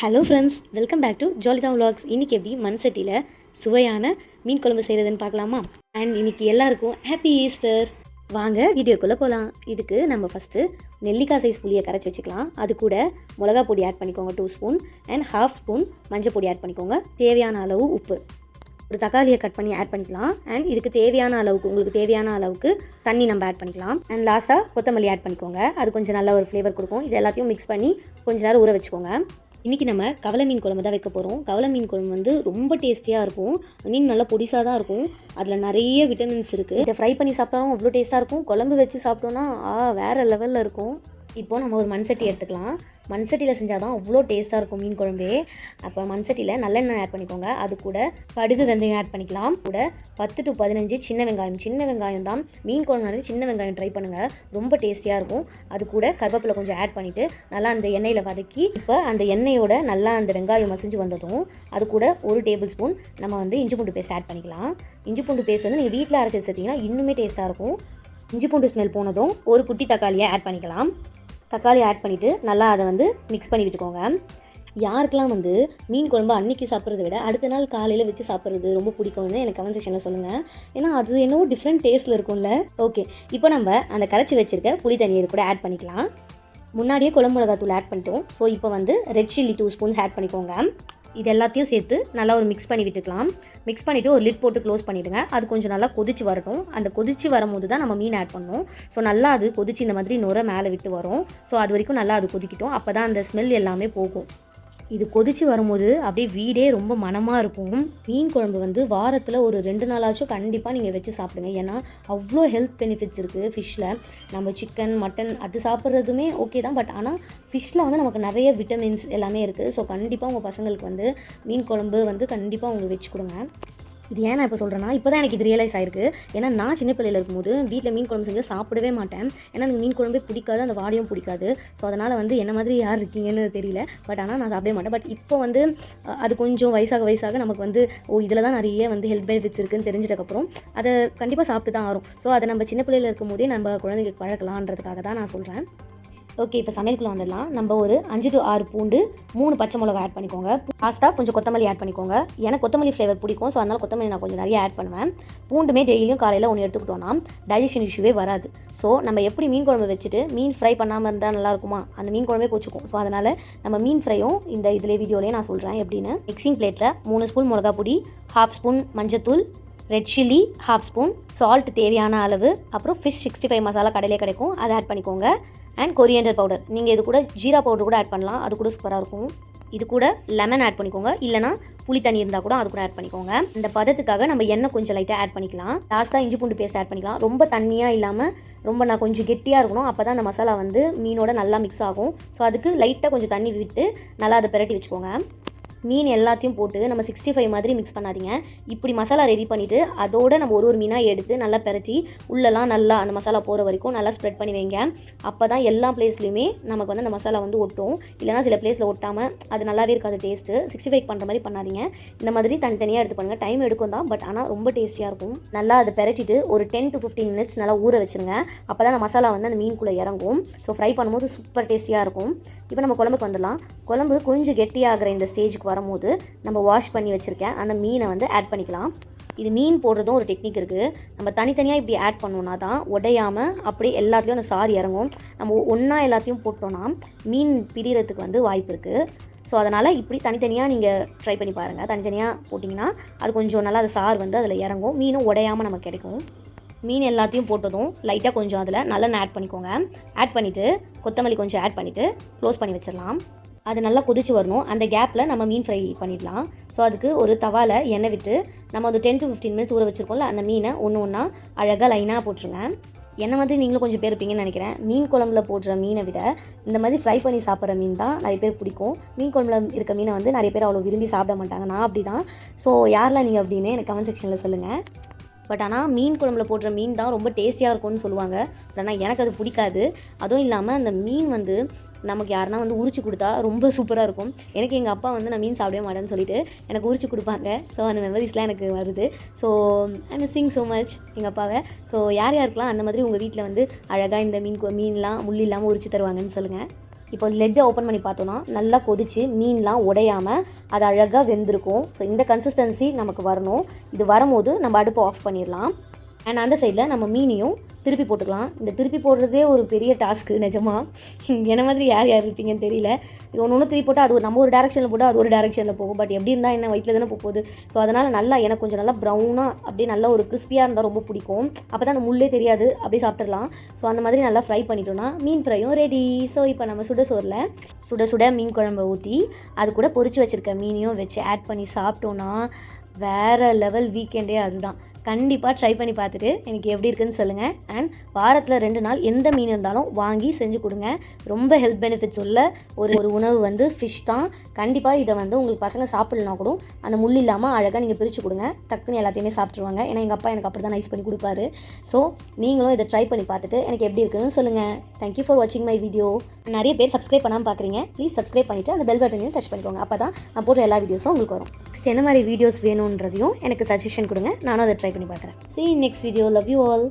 Hello friends welcome back to Jalitha vlogs இன்றைக்கி எப்படி மண் சட்டியில் சுவையான மீன் குழம்பு செய்கிறதுன்னு பார்க்கலாமா? அண்ட் இன்னைக்கு எல்லாருக்கும் ஹாப்பி ஈஸ்டர் வாங்க வீடியோக்குள்ளே போகலாம் இதுக்கு நம்ம ஃபஸ்ட்டு நெல்லிக்காய் சைஸ் புளியை கரைச்சி வச்சுக்கலாம். அது கூட மிளகா பொடி ஆட் பண்ணிக்கோங்க two spoon and half spoon மஞ்சள் பொடி ஆட் பண்ணிக்கோங்க. தேவையான அளவு உப்பு. ஒரு தக்காளியை கட் பண்ணி ஆட் பண்ணிக்கலாம். அண்ட் இதுக்கு தேவையான அளவுக்கு உங்களுக்கு தேவையான அளவுக்கு தண்ணி நம்ம ஆட் பண்ணிக்கலாம். அண்ட் லாஸ்ட்டாக கொத்தமல்லி ஆட் பண்ணிக்கோங்க. அது கொஞ்சம் நல்ல ஒரு ஃப்ளேவர் கொடுக்கும். இது எல்லாத்தையும் மிக்ஸ் பண்ணி கொஞ்ச நேரம் ஊற வச்சுக்கோங்க. இன்றைக்கி நம்ம கவலை மீன் குழம்பு தான் வைக்க போகிறோம் கவலை மீன் குழம்பு வந்து ரொம்ப டேஸ்டியாக இருக்கும். மீன் நல்லா பொடிசாக தான் இருக்கும். அதில் நிறைய விட்டமின்ஸ் இருக்குது இதை ஃப்ரை பண்ணி சாப்பிட்டாலும் அவ்வளோ டேஸ்ட்டாக இருக்கும். குழம்பு வச்சு சாப்பிட்டோன்னா ஆ வேறு லெவலில் இருக்கும். இப்போது நம்ம ஒரு மண் சட்டி எடுத்துக்கலாம். மண் சட்டியில் செஞ்சால் தான் அவ்வளோ டேஸ்ட்டாக இருக்கும் மீன் குழம்பே. அப்போ மண் சட்டியில் நல்லெண்ணெய் ஆட் பண்ணிக்கோங்க. அது கூட கடுகு வெந்தயம் ஆட் பண்ணிக்கலாம். கூட பத்து டு பதினஞ்சு சின்ன வெங்காயம். சின்ன வெங்காயம் தான் மீன் குழம்புனாலே சின்ன வெங்காயம் ட்ரை பண்ணுங்கள் ரொம்ப டேஸ்டியாக இருக்கும். அது கூட கருவேப்பிலை கொஞ்சம் ஆட் பண்ணிவிட்டு நல்லா அந்த எண்ணெயில் வதக்கி இப்போ அந்த எண்ணெயோட நல்லா அந்த வெங்காயம் மசிஞ்சு வந்ததும் அது கூட ஒரு டேபிள் ஸ்பூன் நம்ம வந்து இஞ்சி பூண்டு பேஸ்ட் ஆட் பண்ணிக்கலாம். இஞ்சி பூண்டு பேஸ்ட் வந்து நீங்கள் வீட்டில் அரைச்சி வச்சிட்டிங்கன்னா இன்னுமே டேஸ்ட்டாக இருக்கும். இஞ்சி பூண்டு ஸ்மெல் போனதும் ஒரு குட்டி தக்காளியை ஆட் பண்ணிக்கலாம். தக்காளி ஆட் பண்ணிவிட்டு நல்லா அதை வந்து மிக்ஸ் பண்ணி விட்டுக்கோங்க. யாருக்கெல்லாம் வந்து மீன் குழம்பு அன்னைக்கு சாப்பிட்றத விட அடுத்த நாள் காலையில் வச்சு சாப்பிட்றது ரொம்ப பிடிக்கும்னு எனக்கு கமெண்ட் செக்ஷனில் சொல்லுங்கள் ஏன்னா அது என்னவோ டிஃப்ரெண்ட் டேஸ்ட்டில் இருக்கும்ல. ஓகே இப்போ நம்ம அந்த கரைச்சி வச்சுருக்க புளி தண்ணியை கூட ஆட் பண்ணிக்கலாம். முன்னாடியே குழம்பு மிளகாத்தூள் ஆட் பண்ணிட்டோம். ஸோ இப்போ வந்து red chilli two spoons add பண்ணிக்கோங்க. இது எல்லாத்தையும் சேர்த்து நல்லா ஒரு மிக்ஸ் பண்ணி விட்டுக்கலாம். மிக்ஸ் பண்ணிவிட்டு ஒரு லிட் போட்டு க்ளோஸ் பண்ணிவிடுங்க அது கொஞ்சம் நல்லா கொதிச்சு வரட்டும். அந்த கொதிச்சு வரும்போது தான் நம்ம மீன் ஆட் பண்ணணும் ஸோ நல்லா அது கொதிச்சு இந்த மாதிரி நுர மேலே விட்டு வரும். ஸோ அது வரைக்கும் நல்லா அது கொதிக்கட்டும். அப்போ தான் அந்த ஸ்மெல் எல்லாமே போகும். இது கொதிச்சு வரும்போது அப்படியே வீடே ரொம்ப மனமாக இருக்கும். மீன் குழம்பு வந்து வாரத்தில் ஒரு ரெண்டு நாளாச்சும் கண்டிப்பாக நீங்கள் வச்சு சாப்பிடுங்க. ஏன்னா அவ்வளோ ஹெல்த் பெனிஃபிட்ஸ் இருக்குது ஃபிஷ்ஷில் நம்ம சிக்கன் மட்டன் அது சாப்பிட்றதுமே ஓகே தான். பட் ஆனால் ஃபிஷ்ஷில் வந்து நமக்கு நிறைய விட்டமின்ஸ் எல்லாமே இருக்குது ஸோ கண்டிப்பாக உங்கள் பசங்களுக்கு வந்து மீன் குழம்பு வந்து கண்டிப்பாக உங்களுக்கு வச்சு கொடுங்க. இது ஏன் நான் இப்போ சொல்கிறேன்னா இப்போ தான் எனக்கு இது ரியலைஸ் ஆயிருக்கு. ஏன்னா நான் சின்ன பிள்ளையில் இருக்கும்போது வீட்டில் மீன் குழம்பு செஞ்சு சாப்பிடவே மாட்டேன். ஏன்னா எனக்கு மீன் குழம்பே பிடிக்காது அந்த வாடையும் பிடிக்காது. ஸோ அதனால் வந்து என்ன மாதிரி யார் இருக்கீங்கன்னு தெரியல. பட் ஆனால் நான் சாப்பிடவே மாட்டேன். பட் இப்போ வந்து அது கொஞ்சம் வயசாக வயசாக நமக்கு வந்து ஓ இதில் தான் நிறைய வந்து ஹெல்த் பெனிஃபிட்ஸ் இருக்குன்னு தெரிஞ்சதுக்கப்புறம் அதை கண்டிப்பாக சாப்பிட்டு தான் ஆகும் ஸோ அதை நம்ம சின்ன பிள்ளையில் இருக்கும் போதே நம்ம குழந்தைங்களுக்கு பழக்கலான்றதுக்காக தான் நான் சொல்கிறேன் ஓகே இப்போ சமையலுக்குள்ளே வந்துடலாம். நம்ம ஒரு அஞ்சு டு ஆறு பூண்டு மூணு பச்சை மிளகா ஆட் பண்ணிக்கோங்க. லாஸ்ட்டாக கொஞ்சம் கொத்தமல்லி ஆட் பண்ணிக்கோங்க. எனக்கு கொத்தமல்லி ஃப்ளேவர் பிடிக்கும் ஸோ அதனால் கொத்தமல்லி நான் கொஞ்சம் நிறைய ஆட் பண்ணுவேன். பூண்டுமே டெய்லியும் காலையில் ஒன்று எடுத்துக்கிட்டோன்னா டைஜஷன் இஷ்யூவே வராது. ஸோ நம்ம எப்படி மீன் குழம்பு வச்சுட்டு மீன் ஃப்ரை பண்ணாமல் இருந்தால் நல்லா இருக்குமா? அந்த மீன் குழம்பே போச்சுக்கும். ஸோ அதனால் நம்ம மீன் ஃப்ரையும் இந்த இதிலே வீடியோலேயே நான் சொல்கிறேன் எப்படின்னு. மிக்சிங் பிளேட்டில் மூணு ஸ்பூன் மிளகா பொடி ஹாஃப் ஸ்பூன் மஞ்சத்தூள் red chilli half spoon salt தேவையான அளவு அப்புறம் ஃபிஷ் சிக்ஸ்டி ஃபைவ் மசாலா கடையிலே கிடைக்கும். அதை ஆட் பண்ணிக்கோங்க. அண்ட் கொரியண்டர் பவுடர் நீங்கள் இது கூட ஜீரா பவுடர் கூட ஆட் பண்ணலாம். அது கூட சூப்பராக இருக்கும். இது கூட லெமன் ஆட் பண்ணிக்கோங்க. இல்லைனா புளி தண்ணி இருந்தால் கூட அது கூட ஆட் பண்ணிக்கோங்க. இந்த பதத்துக்காக நம்ம எண்ணெய் கொஞ்சம் லைட்டாக ஆட் பண்ணிக்கலாம். லாஸ்ட்டாக இஞ்சி பூண்டு பேஸ்ட் ஆட் பண்ணிக்கலாம். ரொம்ப தண்ணியாக இல்லாமல் ரொம்ப நான் கொஞ்சம் கெட்டியாக இருக்கணும். அப்போ தான் அந்த மசாலா வந்து மீனோட நல்லா மிக்ஸ் ஆகும். ஸோ அதுக்கு லைட்டாக கொஞ்சம் தண்ணி விட்டு நல்லா அதை பிரட்டி வச்சுக்கோங்க. மீன் எல்லாத்தையும் போட்டு நம்ம சிக்ஸ்டி ஃபைவ் மாதிரி மிக்ஸ் பண்ணாதீங்க. இப்படி மசாலா ரெடி பண்ணிவிட்டு அதோட நம்ம ஒரு ஒரு மீனாக எடுத்து நல்லா பெரட்டி உள்ளெல்லாம் நல்லா அந்த மசாலா போகிற வரைக்கும் நல்லா ஸ்ப்ரெட் பண்ணி வைங்க. அப்போ தான் எல்லா பிளேஸ்லையுமே நமக்கு வந்து அந்த மசாலா வந்து ஒட்டும். இல்லைனா சில பிளேஸில் ஒட்டாமல் அது நல்லாவே இருக்காது டேஸ்ட்டு சிக்ஸ்டி ஃபைவ் பண்ணுற மாதிரி பண்ணாதீங்க. இந்த மாதிரி தனித்தனியாக எடுத்து பண்ணுங்கள் டைம் எடுக்கும் தான் பட் ஆனால் ரொம்ப டேஸ்டியாக இருக்கும். நல்லா அதை பெரட்டிட்டு ஒரு டென் டு ஃபிஃப்டீன் மினிட்ஸ் நல்லா ஊற வச்சுருங்க. அப்போ தான் அந்த மசாலா வந்து அந்த மீனுக்குள்ளே இறங்கும். ஸோ ஃப்ரை பண்ணும்போது சூப்பர் டேஸ்டியாக இருக்கும். இப்போ நம்ம குழம்புக்கு வந்துடலாம். குழம்பு கொஞ்சம் கெட்டியாகிற இந்த ஸ்டேஜுக்கு வரும்போது நம்ம வாஷ் பண்ணி வச்சுருக்கேன் அந்த மீனை வந்து ஆட் பண்ணிக்கலாம். இது மீன் போடுறதும் ஒரு டெக்னிக் இருக்குது நம்ம தனித்தனியாக இப்படி ஆட் பண்ணோன்னா தான் உடையாமல் அப்படியே எல்லாத்துலேயும் அந்த சாறு இறங்கும். நம்ம ஒன்றா எல்லாத்தையும் போட்டோன்னா மீன் பிரியறதுக்கு வந்து வாய்ப்பு இருக்குது ஸோ அதனால் இப்படி தனித்தனியாக நீங்கள் ட்ரை பண்ணி பாருங்கள் தனித்தனியாக போட்டிங்கன்னா அது கொஞ்சம் நல்லா அந்த சாறு வந்து அதில் இறங்கும். மீனும் உடையாமல் நமக்கு கிடைக்கும். மீன் எல்லாத்தையும் போட்டதும் லைட்டாக கொஞ்சம் அதில் நல்லெண்ணெய் ஆட் பண்ணிக்கோங்க. ஆட் பண்ணிவிட்டு கொத்தமல்லி கொஞ்சம் ஆட் பண்ணிவிட்டு க்ளோஸ் பண்ணி வச்சிடலாம். அது நல்லா கொதிச்சு வரணும். அந்த கேப்பில் நம்ம மீன் ஃப்ரை பண்ணிடலாம். ஸோ அதுக்கு ஒரு தவாவில் எண்ணெய் விட்டு நம்ம அது டென் டு ஃபிஃப்டீன் மினிட்ஸ் ஊற வச்சுருக்கோம்ல அந்த மீனை ஒன்று ஒன்றா அழகாக லைனாக போட்டுருங்க. என்ன மாதிரி நீங்களும் கொஞ்சம் பேர் இருப்பீங்கன்னு நினைக்கிறேன். மீன் குழம்புல போடுற மீனை விட இந்த மாதிரி ஃப்ரை பண்ணி சாப்பிட்ற மீன் தான் நிறைய பேர் பிடிக்கும். மீன் குழம்புல இருக்க மீனை வந்து நிறைய பேர் அவ்வளோ விரும்பி சாப்பிட மாட்டாங்க. நான் அப்படி தான் ஸோ யாரெல்லாம் நீங்கள் அப்படின்னு எனக்கு கமெண்ட் செக்ஷனில் சொல்லுங்கள் பட் ஆனால் மீன் குழம்புல போடுற மீன் தான் ரொம்ப டேஸ்டியாக இருக்கும்னு சொல்லுவாங்க. பட் ஆனால் எனக்கு அது பிடிக்காது. அதுவும் இல்லாமல் அந்த மீன் வந்து நமக்கு யாருன்னா வந்து உரிச்சு கொடுத்தா ரொம்ப சூப்பராக இருக்கும். எனக்கு எங்கள் அப்பா வந்து நான் மீன் சாப்பிடவே மாட்டேன்னு சொல்லிட்டு எனக்கு உரிச்சு கொடுப்பாங்க. ஸோ அந்த மெமரிஸ்லாம் எனக்கு வருது. So I missing so much எங்கள் அப்பாவை. ஸோ யார் யாருக்கெலாம் அந்த மாதிரி உங்கள் வீட்டில் வந்து அழகாக இந்த மீன் மீன்லாம் முள் இல்லாமல் உரிச்சு தருவாங்கன்னு சொல்லுங்கள் இப்போ லெட்டை ஓப்பன் பண்ணி பார்த்தோன்னா நல்லா கொதிச்சு மீன்லாம் உடையாமல் அது அழகாக வெந்திருக்கும். ஸோ இந்த கன்சிஸ்டன்சி நமக்கு வரணும். இது வரும்போது நம்ம அடுப்பை ஆஃப் பண்ணிடலாம். அண்ட் அந்த சைடில் நம்ம மீனையும் திருப்பி போட்டுக்கலாம். இந்த திருப்பி போடுறதே ஒரு பெரிய டாஸ்க்கு நிஜமாக என்ன மாதிரி யார் யார் இருப்பீங்கன்னு தெரியல. இது ஒன்று ஒன்று திருப்பி போட்டால் அது ஒரு நம்ம ஒரு டேரக்ஷனில் போட்டால் அது ஒரு டேரக்ஷனில் போகும். பட் எப்படி இருந்தால் என்ன வயிற்றில் தானே போக போகுது. ஸோ அதனால் நல்லா எனக்கு கொஞ்சம் நல்லா ப்ரௌனாக அப்படியே நல்லா ஒரு கிறிஸ்பியாக இருந்தால் ரொம்ப பிடிக்கும். அப்போ தான் அந்த முள்ளே தெரியாது. அப்படியே சாப்பிட்றலாம் ஸோ அந்த மாதிரி நல்லா ஃப்ரை பண்ணிட்டோம்னா மீன் ஃப்ரையும் ரெடி ஸோ இப்போ நம்ம சுட சோறில் சுட சுட மீன் குழம்பை ஊற்றி அது கூட பொரிச்சு வச்சுருக்க மீனையும் வச்சு ஆட் பண்ணி சாப்பிட்டோன்னா வேறு லெவல் வீக்கெண்டே அதுதான். கண்டிப்பாக ட்ரை பண்ணி பார்த்துட்டு எனக்கு எப்படி இருக்குன்னு சொல்லுங்கள் அண்ட் வாரத்தில் ரெண்டு நாள் எந்த மீன் இருந்தாலும் வாங்கி செஞ்சு கொடுங்க. ரொம்ப ஹெல்த் பெனிஃபிட்ஸ் உள்ள ஒரு ஒரு உணவு வந்து ஃபிஷ் தான். கண்டிப்பாக இதை வந்து உங்களுக்கு பசங்க சாப்பிட்லனா கூட அந்த முள் இல்லாமல் அழகாக நீங்கள் பிரித்து கொடுங்க. டக்குன்னு எல்லாத்தையுமே சாப்பிட்ருவாங்க ஏன்னா எங்கள் அப்பா எனக்கு அப்படி தான் நைஸ் பண்ணி கொடுப்பாரு. ஸோ நீங்களும் இதை ட்ரை பண்ணி பார்த்துட்டு எனக்கு எப்படி இருக்குன்னு சொல்லுங்கள் தேங்க்யூ ஃபார் வாட்சிங் மை வீடியோ நிறைய பேர் சப்ஸ்கிரைப் பண்ணாமல் பார்க்குறீங்க ப்ளீஸ் சப்ஸ்கிரைப் பண்ணிவிட்டு அந்த பெல் பட்டனையும் டச் பண்ணிக்கோங்க. அப்போ தான் நான் போடுற எல்லா வீடியோஸும் உங்களுக்கு வரும். நெக்ஸ்ட் என்ன மாதிரி வீடியோஸ் வேணுன்றதையும் எனக்கு சஜஷன் கொடுங்க. நானும் அதை ட்ரை பண்ணி பார்க்குறேன். See next video love you all